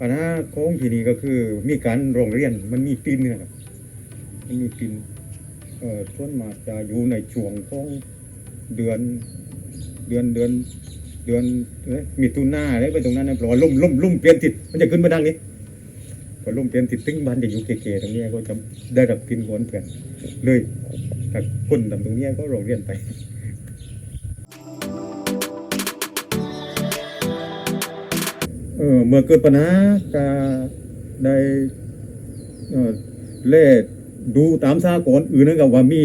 ปัญหาของที่นี่ก็คือมีการโรงเรียนมันมีปินนะครับมันมีปินเอ่อส่วนมากจะอยู่ในช่วงของเดือนเดือนเดือนเดือนมีตุนาอะไรไปตรงนั้นนะเพราะว่าล่มล่มล่มเปลี่ยนทิศมันจะขึ้นมาดังนี้พอล่มเปลี่ยนทิศถึงบ้านจะอยู่เก๋ๆตรงนี้ก็จะได้รับกินหวนเพื่อนเลยกับคนตำตรงนี้ก็โรงเรียนไป เมื่อเกิดปัญหาก็ได้เล่ดูตามสากลอื่นกับว่ามี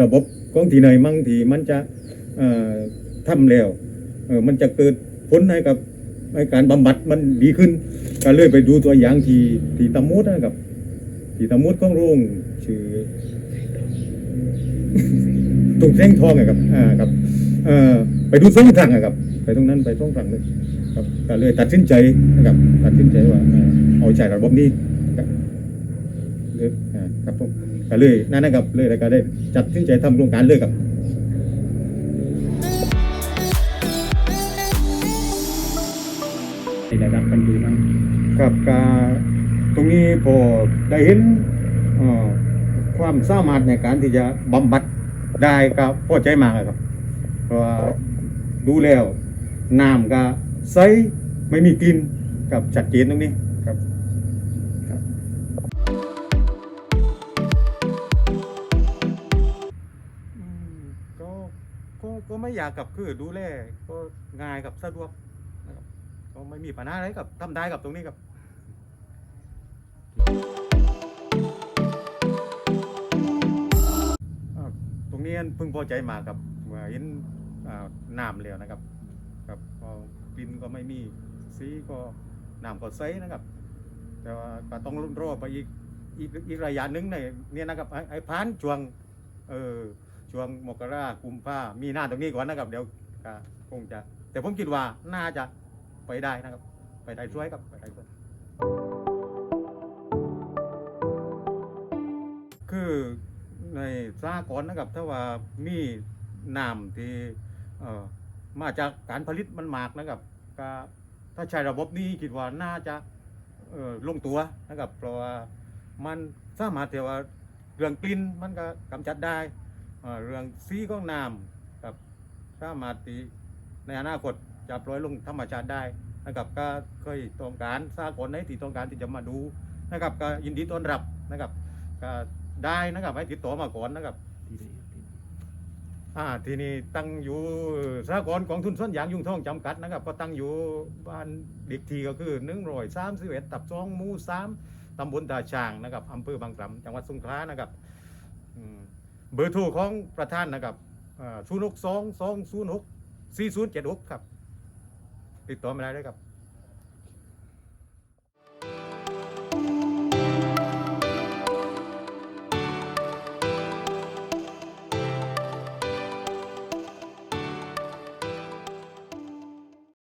ระบบของที่ไหนมั่งที่มันจะเอ่อทำแล้วมันจะเกิดผลให้กับการบำบัดมันดีขึ้น ก็เลยไปดูตัวอย่างที่ที่ตะมุดนะครับที่ตะมุดของโรงชื่อตุงแสงทองอะครับอ่าครับไปดูสองทางอะครับ ไปตรงนั้นไปสองทางเลย ครับก็เลยตัดสินใจนะครับตัดสินใจว่าเอ่อเอาใช้ระบบนี้ครับเลยอ่าครับผมก็เลยนั่นนะครับเลยแล้วก็ได้จัดสินใจทำโครงการเลยครับได้รับกันดีบ้างครับก็ตรงนี้พอได้เห็นเอ่อความสามารถในการที่จะบำบัดได้ก็พอใจมากอะครับเพราะว่าดูแล้วน้ำก็ ใสไม่มีกลิ่นกับจัดเจนตรงนี้ครับ ก็ก็ก็ไม่อยากกับคือดูแลก็ง่ายกับสะดวกนะครับก็ไม่มีปัญหาอะไรกับทำได้กับตรงนี้ครับ ตรงนี้เพิ่งพอใจมากับเห็นอ่าน้ำแล้วนะครับ ครับก็ กลิ่นก็ไม่มีสีก็น้ำก็ใสนะครับ แต่ว่าก็ต้องรอไปอีกอีกอีกระยะหนึ่งในเนี่ยนะครับไอ้พานช่วงเออช่วงมกรากุมภามีหน้าตรงนี้ก่อนนะครับ เดี๋ยวก็คงจะ แต่ผมคิดว่าน่าจะไปได้นะครับ ไปได้ช่วยครับไปได้ช่วยคือในสากลนะครับถ้าว่ามีน้ำที่เอ่อ มาจากการผลิตมันมากนะครับก็ถ้าใช้ระบบนี้คิดว่าน่าจะเออลงตัวนะครับเพราะว่ามันสามารถที่ว่าเรื่องกลิ่นมันก็กำจัดได้เเรื่องสีของน้ำกับสามารถที่ในอนาคตจะปล่อยลงธรรมชาติได้นะครับก็เคยต้องการสร้ากลในที่ต้องการที่จะมาดูนะครับก็ยินดีต้อนรับนะครับก็ได้นะครับให้ติดต่อมาก่อนนะครับ อ่าที่นี่ตั้งอยู่สหกรณ์กองทุนส่วนยางยุ่งท่องจำกัดนะครับก็ตั้งอยู่บ้านเด็กทีก็คือหนึ่งร้อยสามสิบเอ็ดตับสองหมู่สามตำบลตาช่างนะครับอำเภอบางกล่ำจังหวัดสงขลานะครับอืมเบอร์โทรของประธานนะครับศูนย์หกสองสองศูนย์หกสี่ศูนย์เจ็ดหกครับ ติดต่อมาได้เลยครับ